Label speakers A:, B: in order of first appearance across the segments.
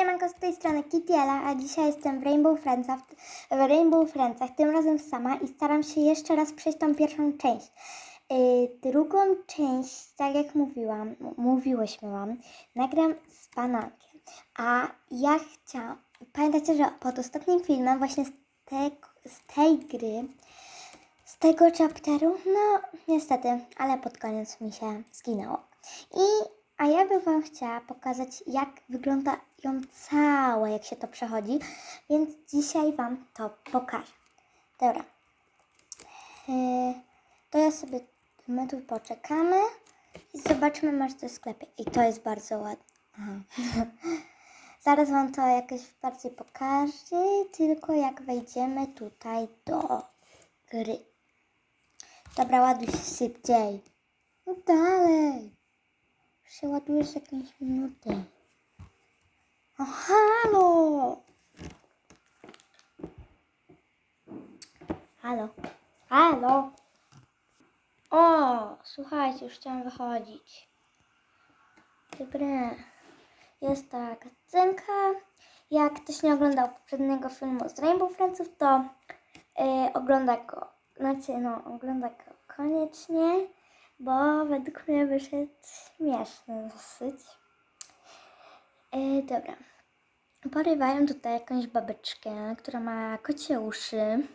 A: Siemanko, z tej strony Kitiela, a dzisiaj jestem w Rainbow Friendsach, w Rainbow Friendsach, tym razem sama i staram się jeszcze raz przejść tą pierwszą część. Yy, drugą część, tak jak mówiłam, mówiłyśmy Wam, nagram z banankiem. A ja chciałam, pamiętacie, że pod ostatnim filmem właśnie z, te, z tej gry, z tego chapteru, no niestety, ale pod koniec mi się zginęło. I, a ja bym Wam chciała pokazać, jak wygląda ją całe, jak się to przechodzi, więc dzisiaj Wam to pokażę. Dobra. Yy, to ja sobie, my tu poczekamy i zobaczymy, masz to w sklepie. I to jest bardzo ładne. Zaraz Wam to jakoś bardziej pokażę, tylko jak wejdziemy tutaj do gry. Dobra, ładuj się szybciej. No dalej. Już się ładujesz jakąś minutę. O, halo! Halo? Halo? O, słuchajcie, już chciałam wychodzić. Dobra. Jest ta kacenka. Jak ktoś nie oglądał poprzedniego filmu z Rainbow Friendsów, to yy, ogląda go, znaczy no, ogląda go koniecznie, bo według mnie wyszedł śmieszny dosyć. Yy, dobra. Porywają tutaj jakąś babeczkę, która ma kocie uszy.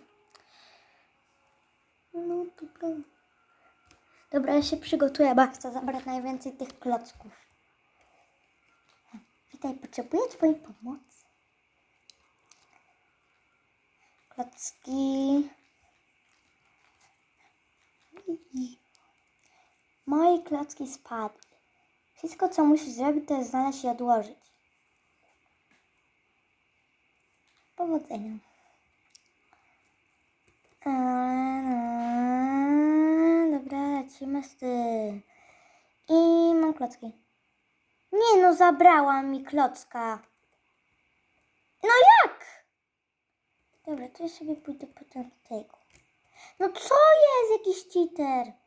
A: No dobra. Dobra, ja się przygotuję, bo chcę zabrać najwięcej tych klocków. Witaj, potrzebuję Twojej pomocy. Klocki. Moje klocki spadły. Wszystko, co musisz zrobić, to jest znaleźć i odłożyć. Powodzenia. Eee, Dobra, lecimy z tym. I mam klocki. Nie no, zabrała mi klocka. No jak? Dobra, to ja sobie pójdę potem do tego. No co jest jakiś cheater?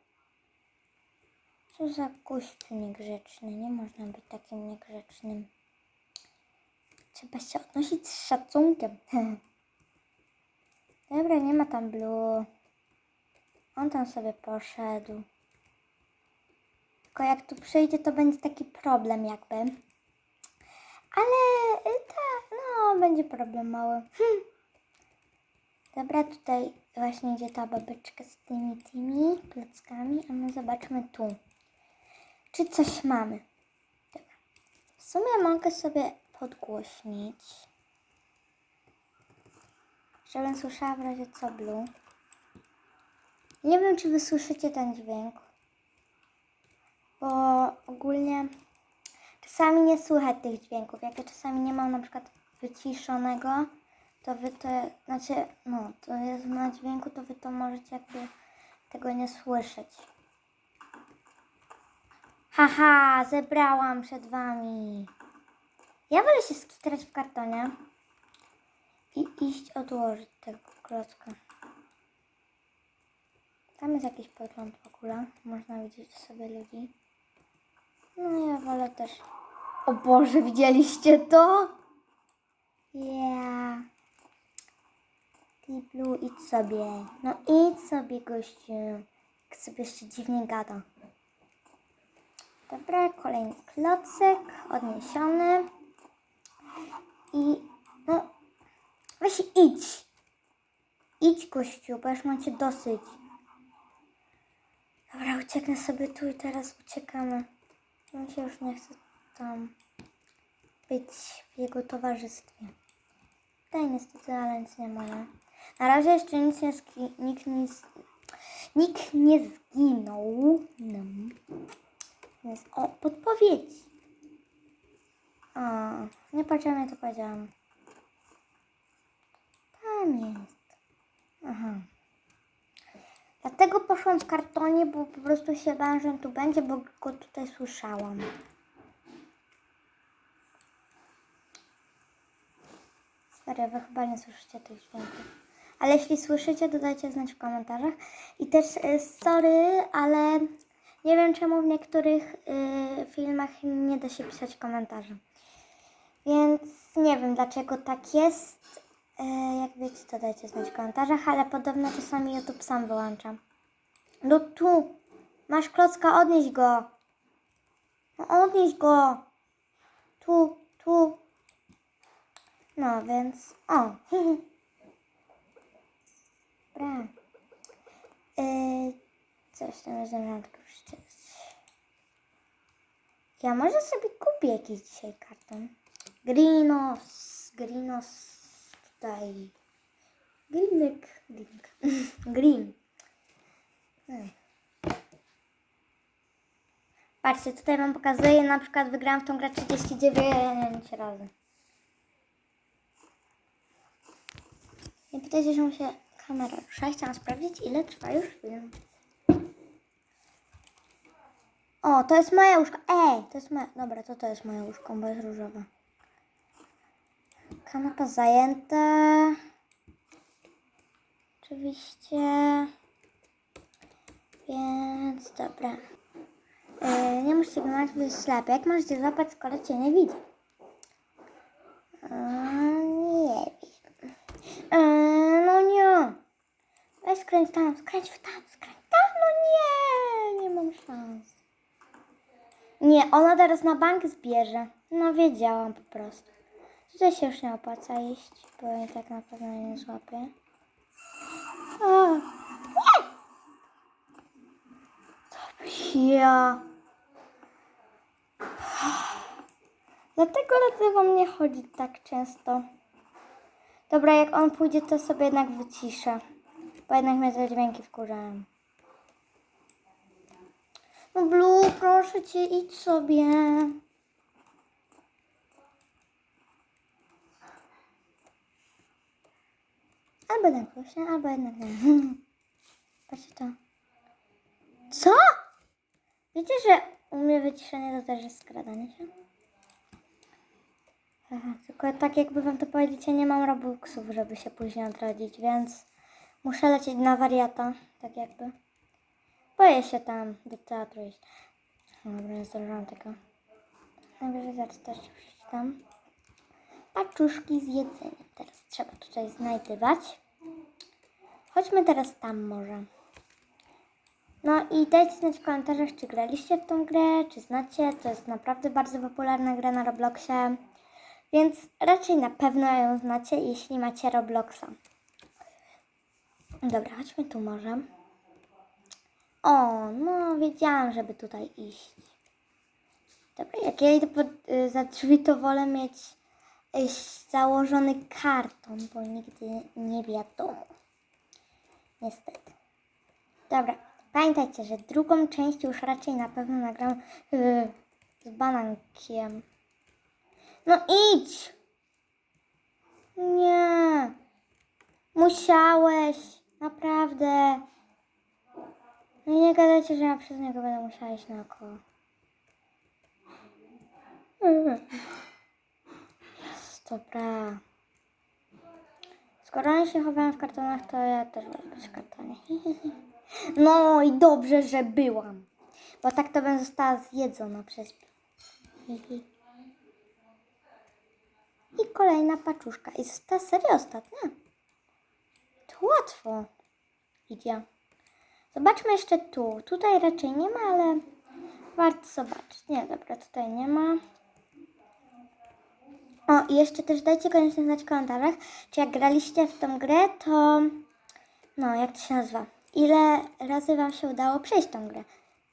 A: Co za gościu niegrzeczny. Nie można być takim niegrzecznym. Trzeba się odnosić z szacunkiem. Dobra, nie ma tam Blue. On tam sobie poszedł. Tylko jak tu przyjdzie, to będzie taki problem jakby. Ale tak, no, będzie problem mały. Dobra, tutaj właśnie idzie ta babeczka z tymi tymi klockami, a my zobaczmy tu. Czy coś mamy? W sumie mogę sobie podgłośnić. Żebym słyszała w razie co Blue. Nie wiem, czy wy słyszycie ten dźwięk. Bo ogólnie czasami nie słychać tych dźwięków. Jak ja czasami nie mam na przykład wyciszonego, to wy to, znaczy, no, to jest na dźwięku, to wy to możecie jakby tego nie słyszeć. Haha, zebrałam przed wami. Ja wolę się skitrać w kartonie i iść odłożyć tego klocka. Tam jest jakiś podgląd w ogóle. Można widzieć sobie ludzi. No ja wolę też. O Boże, widzieliście to? Yeah. Ty Blue, idź sobie. No idź sobie, gościu. Jak sobie jeszcze dziwnie gada. Dobra, kolejny klocek odniesiony. I no, weź idź. Idź, gościu, bo już macie dosyć. Dobra, ucieknę sobie tu i teraz uciekamy. Mi się już nie chce tam być w jego towarzystwie. Tutaj niestety, ale nic nie nie? Na razie jeszcze nic nie nikt, nie z- nikt nie zginął. No. Jest, o, podpowiedź. O, nie patrzyłem, to powiedziałam. Tam jest. Aha. Dlatego poszłam w kartonie, bo po prostu się bałam, że tu będzie, bo go tutaj słyszałam. Sorry, wy chyba nie słyszycie tych dźwięków. Ale jeśli słyszycie, to dajcie znać w komentarzach. I też y, sorry, ale nie wiem czemu w niektórych y, filmach nie da się pisać komentarzy. Więc nie wiem dlaczego tak jest. E, jak wiecie, to dajcie znać w komentarzach, ale podobno czasami YouTube sam wyłączam. No tu! Masz klocka, odnieś go! No odnieś go! Tu, tu. No więc. O! Dobra. Yy, coś tam jest na. Ja może sobie kupię jakiś dzisiaj karton. Grinos. Grinos. Tutaj. Grinek. Grink. Green. Hmm. Patrzcie, tutaj wam pokazuję, na przykład wygrałam w tą grę 39 razy. Nie pytajcie, że mu się kamera rusza. Chciałam sprawdzić, ile trwa już film. O, to jest moja łóżka. Ej, to jest moja... Dobra, to to jest moja łóżka, bo jest różowa. Kanapa zajęta. Oczywiście. Więc dobra. Yy, nie musicie go mać, bo jest ślepy. Jak możecie złapać, skoro cię nie widzę? Yy, nie wiem. Yy, no nie. Weź skręć tam, skręć w tam, skręć tam. No nie, nie mam szans. Nie, ona teraz na bank zbierze. No wiedziałam po prostu. Tutaj się już nie opłaca iść, bo i tak na pewno nie złapię. O! Ja. Dlatego lecę wam nie chodzi tak często. Dobra, jak on pójdzie, to sobie jednak wyciszę. Bo jednak mnie te dźwięki wkurzają. No Blue, proszę cię, idź sobie. Albo jednak właśnie, albo nie. Patrzcie to. Co? Wiecie, że u mnie wyciszenie to też jest skradanie się? Aha, tylko tak jakby wam to powiedzieć, ja nie mam robuxów, żeby się później odrodzić, więc muszę lecieć na wariata, tak jakby. Boję się tam teatru iść. Dobra, nie zdążyłam tego. Najwyżej zaraz też przeczytam. Paczuszki z jedzeniem. Teraz trzeba tutaj znajdywać. Chodźmy teraz tam może. No i dajcie znać w komentarzach, czy graliście w tą grę, czy znacie. To jest naprawdę bardzo popularna gra na Robloxie. Więc raczej na pewno ją znacie, jeśli macie Robloxa. Dobra, chodźmy tu może. O, no wiedziałam, żeby tutaj iść. Dobra, jak ja idę pod, y, za drzwi, to wolę mieć y, założony karton, bo nigdy nie wiadomo. Niestety. Dobra, pamiętajcie, że drugą część już raczej na pewno nagram y, z banankiem. No idź! Nie. Musiałeś. Naprawdę. No nie gadajcie, że ja przez niego będę musiała iść naokoło. Jest, dobra. Skoro oni się chowają w kartonach, to ja też będę w kartonie. No i dobrze, że byłam. Bo tak to bym została zjedzona przez... I kolejna paczuszka. I została serio ostatnia. To łatwo idzie. Zobaczmy jeszcze tu. Tutaj raczej nie ma, ale warto zobaczyć. Nie, dobra, tutaj nie ma. O, i jeszcze też dajcie koniecznie znać w komentarzach, czy jak graliście w tą grę, to no, jak to się nazywa? Ile razy wam się udało przejść tą grę?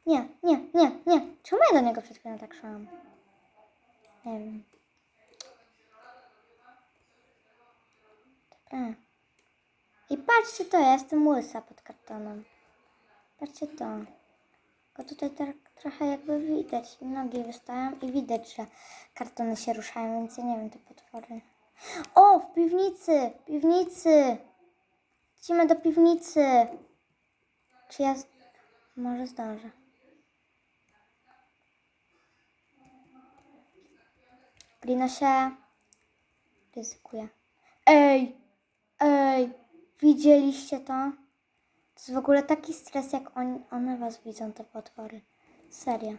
A: Nie, nie, nie, nie. Czemu ja do niego przed chwilą tak szłam? Nie wiem. Dobra. I patrzcie to, ja jestem łysa pod kartonem. Patrzcie to. Tylko tutaj tak trochę jakby widać, nogi wystają i widać, że kartony się ruszają, więc ja nie wiem, te potwory. O, w piwnicy! W piwnicy! Lecimy do piwnicy! Czy ja... Może zdążę. Glino się... Ryzykuje. Ej! Ej! Widzieliście to? Jest w ogóle taki stres, jak on, one was widzą, te potwory. Serio.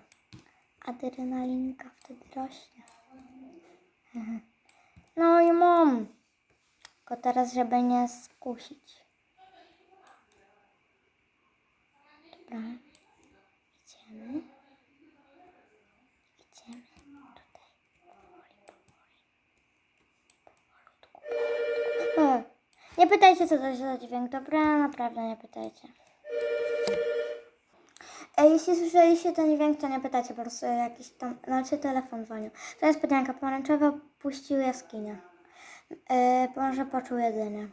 A: Adrenalinka wtedy rośnie. No i mam. Tylko teraz, żeby nie skusić. Dobra. Nie pytajcie, co to jest za dźwięk, dobra? Naprawdę nie pytajcie. Jeśli słyszeliście ten dźwięk, to nie pytajcie, po prostu jakiś tam, znaczy telefon dzwonił. To jest pytanka, pomarańczowa puścił jaskinię. E, może poczuł jedynie.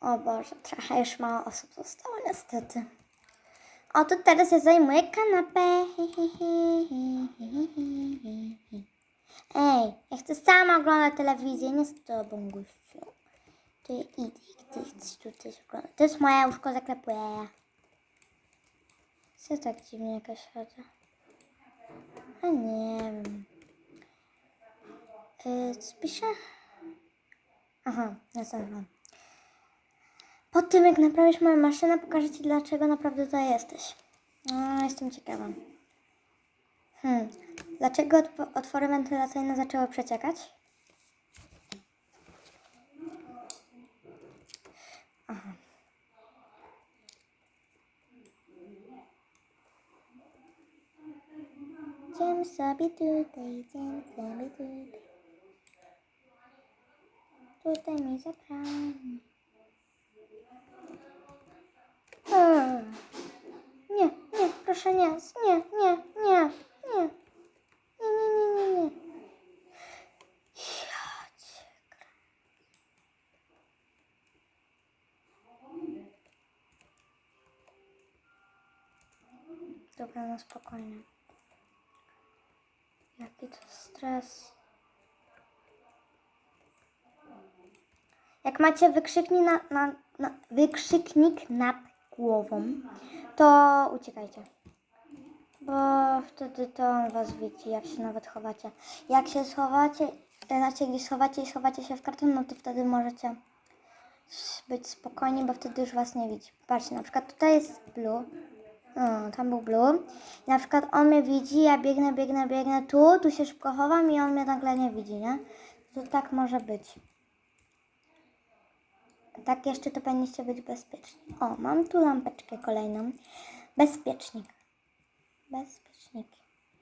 A: O Boże, trochę już mało osób zostało niestety. O, to teraz ja zajmuję kanapę. Ej, ja chcę sama oglądać telewizję, nie z tobą, gościu. Ty idź, ty chcesz tutaj oglądać. To jest moje łóżko zaklepłe. Co tak dziwnie jakaś chata? A nie wiem. Yy, co pisze? Aha, ja znam. Po tym, jak naprawisz moją maszynę, pokażę Ci, dlaczego naprawdę tutaj jesteś. No, jestem ciekawa. Hmm. Dlaczego otw- otwory wentylacyjne zaczęły przeciekać? Aha. Idziemy sobie tutaj, idziemy sobie tutaj. Tutaj mi zabrani. Eee. Nie, nie, proszę nie, nie, nie, nie, nie. Nie, nie, nie, nie, nie. Ja cię Dobra, no spokojnie. Jaki to stres. Jak macie wykrzyknik, na, na, na, wykrzyknik nad głową, to uciekajcie. Bo wtedy to on was widzi, jak się nawet chowacie. Jak się schowacie, znaczy gdzieś schowacie i schowacie się w karton, no to wtedy możecie być spokojni, bo wtedy już was nie widzi. Patrzcie, na przykład tutaj jest blue. O, tam był blue. I na przykład on mnie widzi, ja biegnę, biegnę, biegnę tu, tu się szybko chowam i on mnie nagle nie widzi, nie? To tak może być. Tak jeszcze to powinniście być bezpieczni. O, mam tu lampeczkę kolejną. Bezpiecznik. Bezpiecznik.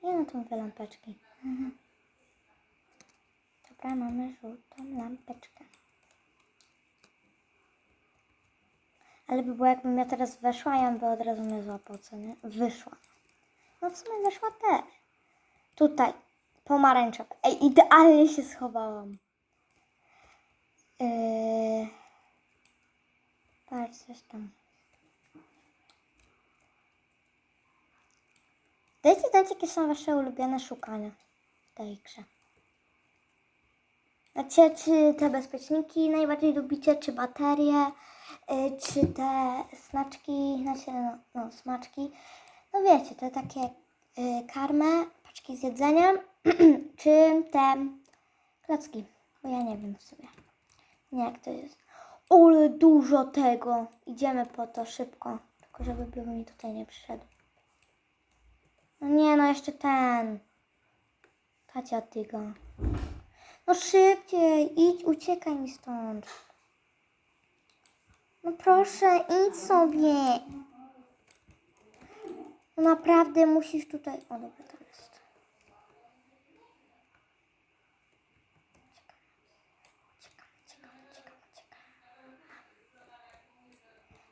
A: Ja na tą dwie lampeczki. Mhm. Dobra, mamy żółtą lampeczkę. Ale by było jakbym ja teraz weszła on by od razu mnie złapał, co nie? Wyszła. No w sumie weszła też. Tutaj. Pomarańczowe. Ej, idealnie się schowałam. Yy... Patrz, coś tam. Dajcie znać, jakie są wasze ulubione szukania w tej grze. Znaczy, czy te bezpieczniki najbardziej lubicie, czy baterie, y, czy te snaczki, znaczy, no, no smaczki. No wiecie, te takie y, karmy, paczki z jedzeniem, czy te klocki, bo ja nie wiem w sumie. Nie, jak to jest. Ole dużo tego. Idziemy po to szybko. Tylko żeby mi tutaj nie przyszedł. No nie, no jeszcze ten. Kacia tyga. No szybciej, idź, uciekaj mi stąd. No proszę, idź sobie. No naprawdę musisz tutaj... O, dobra, tam jest. Uciekam, uciekam, uciekam, uciekam.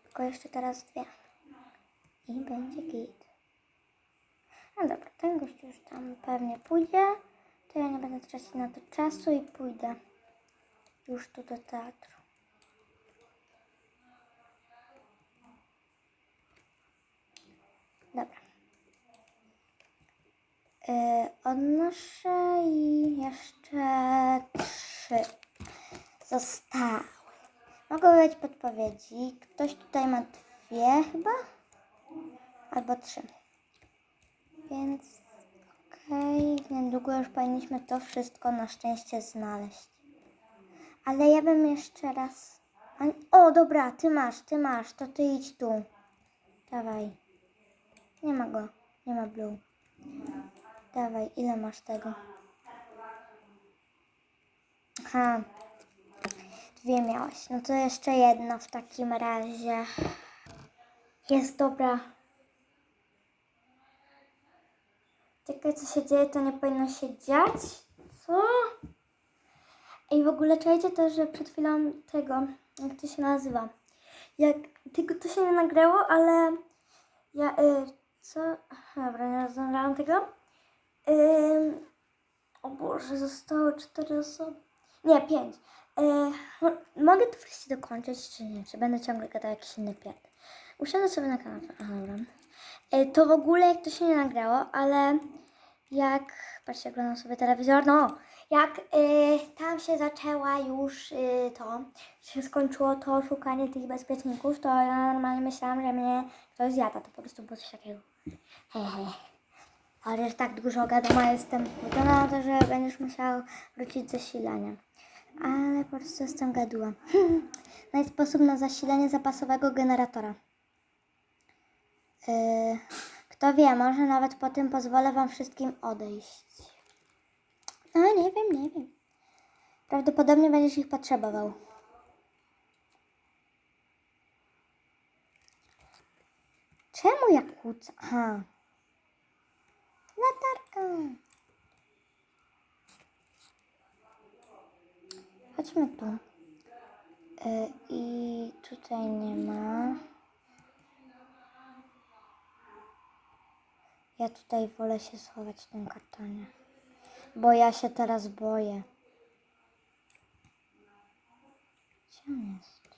A: Tylko jeszcze teraz dwie. I będzie git. No dobra, ten gość już tam pewnie pójdzie. To ja nie będę tracić na to czasu i pójdę już tu do teatru. Dobra. Yy, odnoszę i jeszcze trzy zostały. Mogą być podpowiedzi. Ktoś tutaj ma dwie chyba? Albo trzy. Więc okej, niedługo już powinniśmy to wszystko na szczęście znaleźć. Ale ja bym jeszcze raz... O, dobra, ty masz, ty masz, to ty idź tu. Dawaj. Nie ma go, nie ma Blue. Dawaj, ile masz tego? Aha. Dwie miałaś. No to jeszcze jedno w takim razie. Jest dobra. Czekaj, co się dzieje, to nie powinno się dziać. Co? Ej, w ogóle czajcie to, że przed chwilą tego, jak to się nazywa? Jak, tylko to się nie nagrało, ale ja, y, co? Dobra, nie zdążyłam tego. Ym, o Boże, zostało cztery osoby. Nie, pięć. Y, mo- mogę to wreszcie dokończyć, czy nie? Czy będę ciągle gadał jakiś inny pierd? Usiądę sobie na kanapę. Aha, dobra. Y, to w ogóle to się nie nagrało, ale jak... Patrzcie, oglądam sobie telewizor, no. Jak y, tam się zaczęła już y, to, się skończyło to szukanie tych bezpieczników, to ja normalnie myślałam, że mnie ktoś zjada. To po prostu było coś takiego. Hej. Ale że tak dużo gadoma jestem. Wygląda na to, że będziesz musiał wrócić z zasilaniem. Ale po prostu jestem gaduła. No sposób na zasilanie zapasowego generatora. Yy, kto wie, może nawet po tym pozwolę Wam wszystkim odejść. A, nie wiem, nie wiem. Prawdopodobnie będziesz ich potrzebował. Czemu ja kłócę? Aha. Latarka. Chodźmy tu. Y, I tutaj nie ma. Ja tutaj wolę się schować w tym kartonie. Bo ja się teraz boję. Gdzie on jest?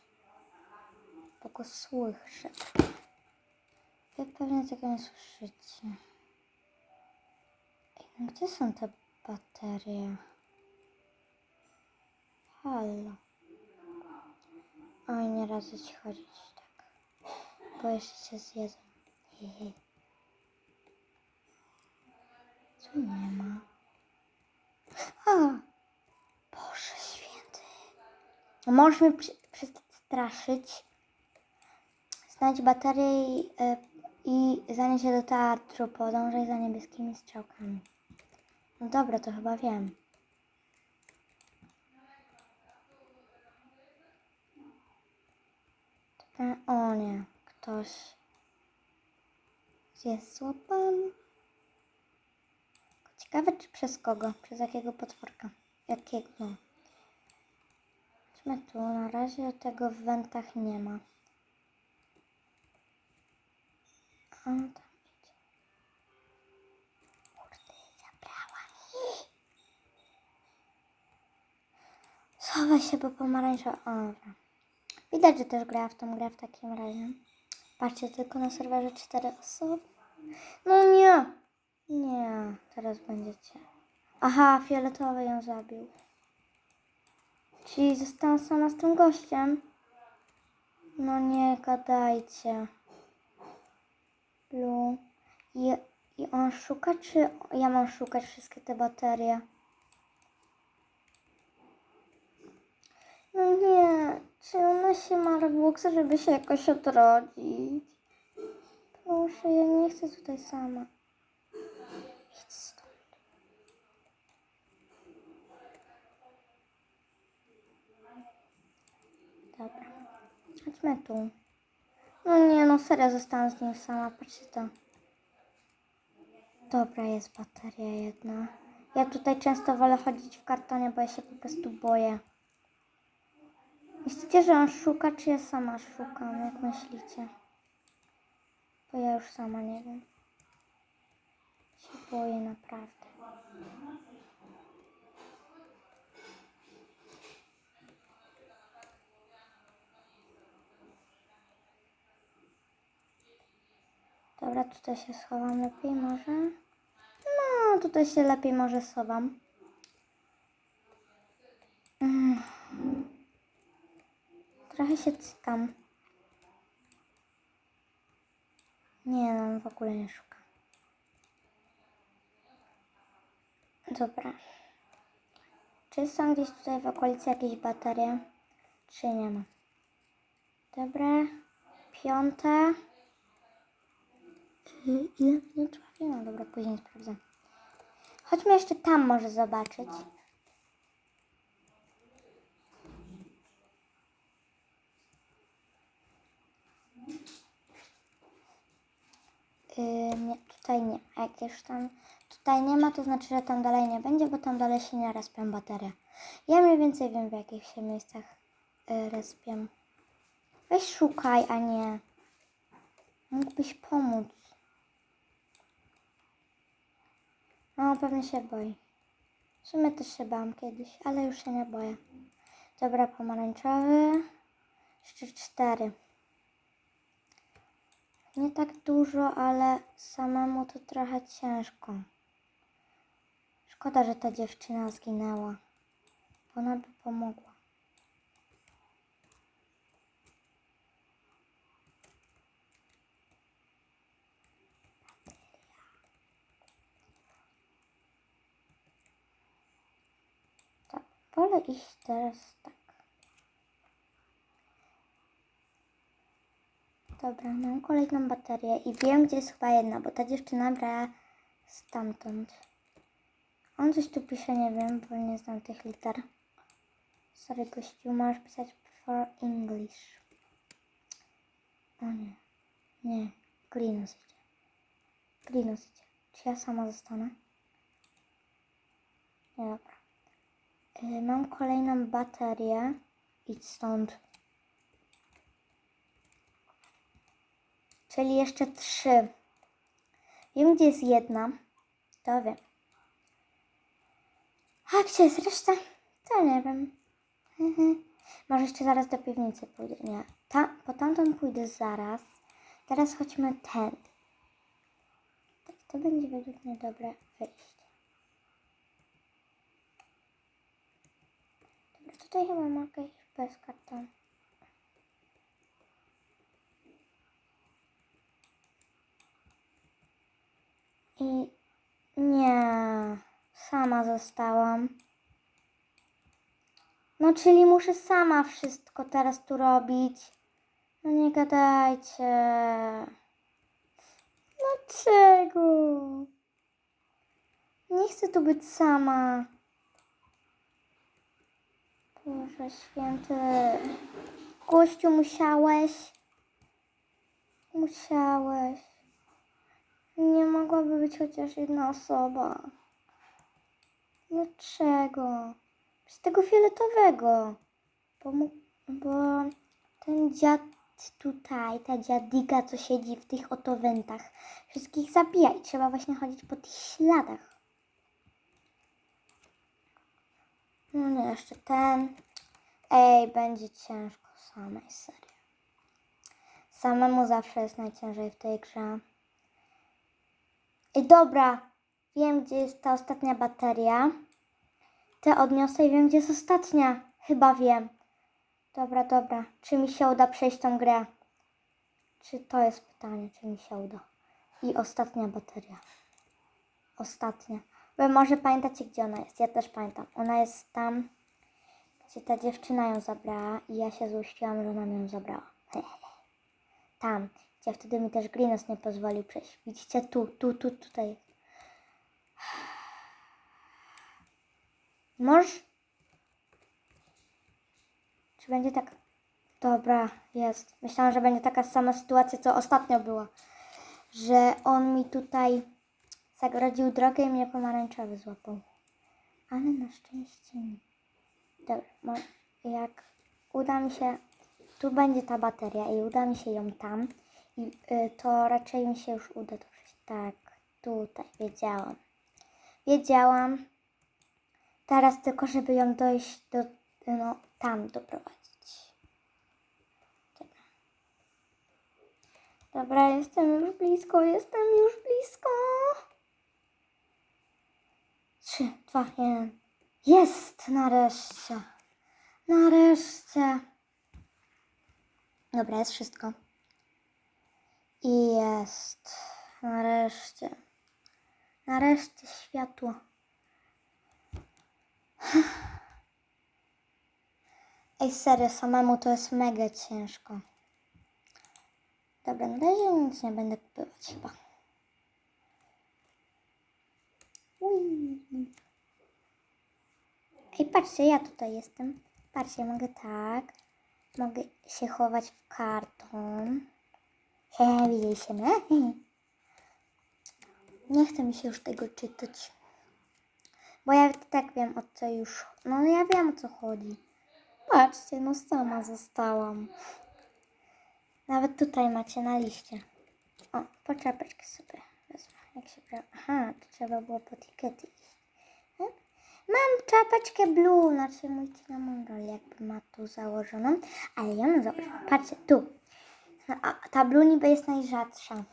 A: Bo go słyszę. Wy pewnie tego nie słyszycie. Ej, no gdzie są te baterie? Halo. Oj, nie radzę ci chodzić tak. Bo jeszcze cię zjedzą. Hehe. Co nie ma? A! Boże święty. Możesz mnie przestać straszyć? Znajdź baterię i, y, i zanieś się do teatru. Podążaj za niebieskimi strzałkami. No dobra, to chyba wiem. O nie, ktoś jest złapany. Ciekawe, czy przez kogo? Przez jakiego potworka? Jakiego? Chodźmy tu. Na razie tego w wentach nie ma. A tam idzie. Kurde, zabrała mi. Schowaj się, bo pomarańcza... O, dobra. Widać, że też grała w tą grę w takim razie. Patrzcie, tylko na serwerze cztery osoby. No nie. Nie, teraz będziecie. Aha, fioletowy ją zabił. Czyli zostałam sama z tym gościem. No nie gadajcie. Blue. I, on szuka, czy ja mam szukać wszystkie te baterie? No nie, czy ona się ma Robloxa, żeby się jakoś odrodzić? Proszę, ja nie chcę tutaj sama. Idź stąd. Dobra. No nie, no serio zostałam z nim sama, patrzcie to. Dobra, jest bateria jedna. Ja tutaj często wolę chodzić w kartonie, bo ja się po prostu boję. Myślicie, że on szuka, czy ja sama szukam? Jak myślicie? Bo ja już sama nie wiem. Się boję naprawdę. Dobra, tutaj się schowam lepiej może. No, tutaj się lepiej może schowam. Mm. Trochę się cykam. Nie, no, w ogóle nie szuka. Dobra. Czy są gdzieś tutaj w okolicy jakieś baterie? Czy nie ma? Dobra. Piąte. Ile minut trafiło? Dobra, później sprawdzę. Chodźmy jeszcze tam może zobaczyć. Yy, nie, tutaj nie. A jak już tam tutaj nie ma, to znaczy, że tam dalej nie będzie, bo tam dalej się nie respią baterie. Ja mniej więcej wiem, w jakich się miejscach yy, respią. Weź szukaj, a nie. Mógłbyś pomóc. No, pewnie się boi. W sumie też się bałam kiedyś, ale już się nie boję. Dobra, pomarańczowy. Jeszcze cztery. Nie tak dużo, ale samemu to trochę ciężko. Szkoda, że ta dziewczyna zginęła. Ona by pomogła. Tak, wolę iść teraz tak. Dobra, mam kolejną baterię i wiem, gdzie jest chyba jedna, bo ta dziewczyna brała stamtąd. On coś tu pisze, nie wiem, bo nie znam tych liter. Sorry, gościu, możesz pisać for English. O nie, nie, Glinus idzie. Glinus idzie. Czy ja sama zostanę? Nie, dobra. Y, mam kolejną baterię. Idź stąd. Czyli jeszcze trzy. Wiem, gdzie jest jedna. To wiem. A gdzie jest reszta? To nie wiem. Mhm. Może jeszcze zaraz do piwnicy pójdę. Nie. Ta, po tamtą pójdę zaraz. Teraz chodźmy ten. Tak, to będzie według mnie dobre wyjście. Tutaj chyba mogę iść bez kartonu. I nie, sama zostałam. No, czyli muszę sama wszystko teraz tu robić. No nie gadajcie. Dlaczego? Nie chcę tu być sama. Boże święty. Gościu, musiałeś. Musiałeś. Nie mogłaby być chociaż jedna osoba. Dlaczego? Z tego fioletowego. Bo, mu, bo ten dziad tutaj, ta dziadika, co siedzi w tych oto wentach, wszystkich zabija i trzeba właśnie chodzić po tych śladach. No nie, jeszcze ten. Ej, będzie ciężko samej serii. Samemu zawsze jest najciężej w tej grze. Ej, dobra. Wiem, gdzie jest ta ostatnia bateria. Te odniosę i wiem, gdzie jest ostatnia. Chyba wiem. Dobra, dobra. Czy mi się uda przejść tą grę? Czy to jest pytanie, czy mi się uda? I ostatnia bateria. Ostatnia. Wy może pamiętacie, gdzie ona jest. Ja też pamiętam. Ona jest tam, gdzie ta dziewczyna ją zabrała i ja się złościłam, że ona ją zabrała. Tam, gdzie wtedy mi też Grinos nie pozwolił przejść. Widzicie? Tu, tu, tu, tutaj. Możesz? Czy będzie tak? Dobra, jest. Myślałam, że będzie taka sama sytuacja, co ostatnio była. Że on mi tutaj zagrodził drogę i mnie pomarańczowy złapał. Ale na szczęście nie. Dobra, jak uda mi się, tu będzie ta bateria i uda mi się ją tam, i y, to raczej mi się już uda to. Tak, tutaj, wiedziałam. Wiedziałam. Teraz tylko, żeby ją dojść do, no, tam doprowadzić. Dobra. Dobra, jestem już blisko, jestem już blisko. Trzy, dwa, jeden. Jest! Nareszcie. Nareszcie. Dobra, jest wszystko. I jest. Nareszcie. Nareszcie światło. Ej, serio, samemu to jest mega ciężko. Dobra, na razie nic nie będę kupować chyba. Ej, patrzcie, ja tutaj jestem. Patrzcie, mogę tak. Mogę się chować w karton. He, widzieliście mnie? Nie chce mi się już tego czytać. Bo ja tak wiem o co już. No ja wiem o co chodzi. Patrzcie, no sama zostałam. Nawet tutaj macie na liście. O, po czapeczkę sobie bra... Aha, to trzeba było po etykiety iść. E? Mam czapeczkę blue, znaczy mój cinnamon roll jakby ma tu założoną, ale ja mam założoną. Patrzcie, tu. A ta blue niby jest najrzadsza.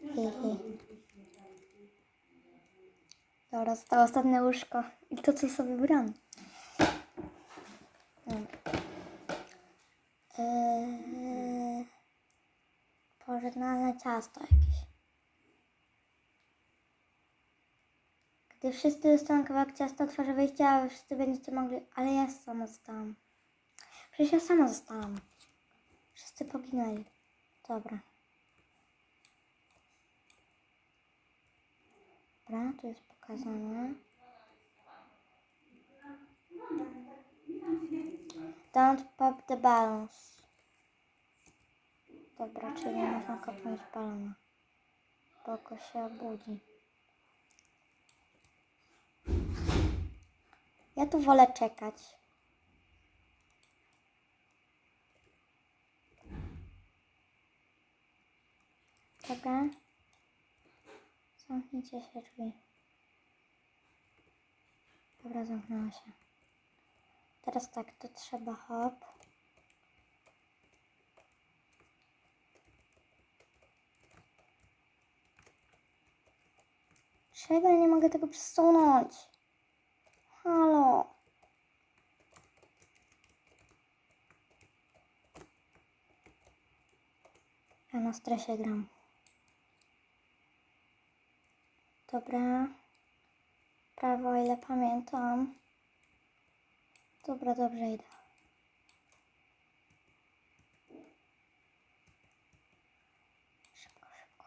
A: Hi, hi. Dobra, zostało ostatnie łóżko. I to, co sobie brałam. Eee, pożegnalne ciasto jakieś. Gdy wszyscy dostaną kawałek ciasta, otworzę wyjście, a wszyscy będziecie mogli... Ale ja sama zostałam. Przecież ja sama zostałam. Wszyscy poginęli. Dobra. Dobra, tu jest pokazane. Don't pop the balloons. Dobra, czyli można kopnąć balona. Bo go się obudzi. Ja tu wolę czekać. Dobra. Zamknijcie się drzwi. Dobra, zamknęła się. Teraz tak, to trzeba hop. Czego ja nie mogę tego przesunąć? Halo. Ja na stresie gram. Dobra. Prawo, ile pamiętam. Dobra, dobrze idę. Szybko, szybko,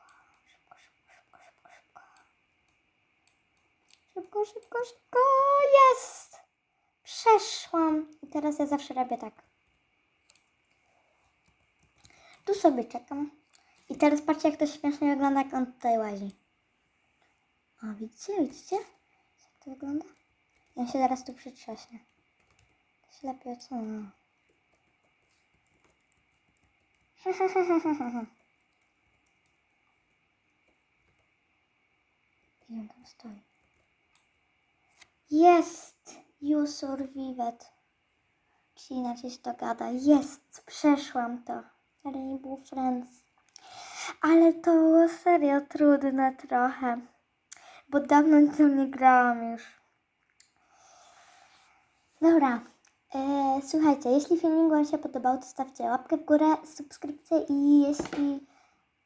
A: szybko, szybko, szybko, szybko, szybko. Szybko, szybko, szybko. Jest! Przeszłam. I teraz ja zawsze robię tak. Tu sobie czekam. I teraz patrzcie, jak to śmiesznie wygląda, jak on tutaj łazi. O, widzicie, widzicie? Jak to wygląda? On się teraz tu przytrzaśnie. To się lepiej odsunęło. I on tam stoi. Jest! You survived. Czyli inaczej się to gada. Jest! Przeszłam to. Rainbow Friends. Ale to było serio trudne trochę. Bo dawno tym nie grałam już. Dobra. E, słuchajcie, jeśli filmik Wam się podobał, to stawcie łapkę w górę, subskrypcję i jeśli...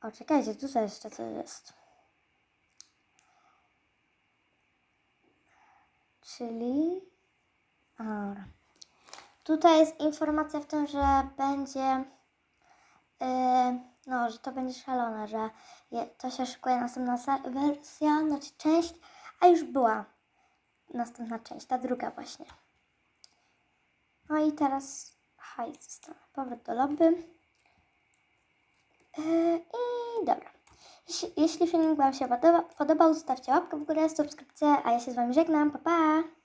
A: O, czekajcie, tu co jeszcze coś jest. Czyli... A, Dobra. Tutaj jest informacja w tym, że będzie... Yy, no, że to będzie szalone, że je, to się szykuje następna wersja, znaczy część, a już była następna część, ta druga właśnie. No i teraz hajs zostanę. Powrót do lobby. Yy, I dobra. Jeśli, filmik Wam się podoba, podobał, zostawcie łapkę w górę, subskrypcję, a ja się z Wami żegnam. Pa, pa!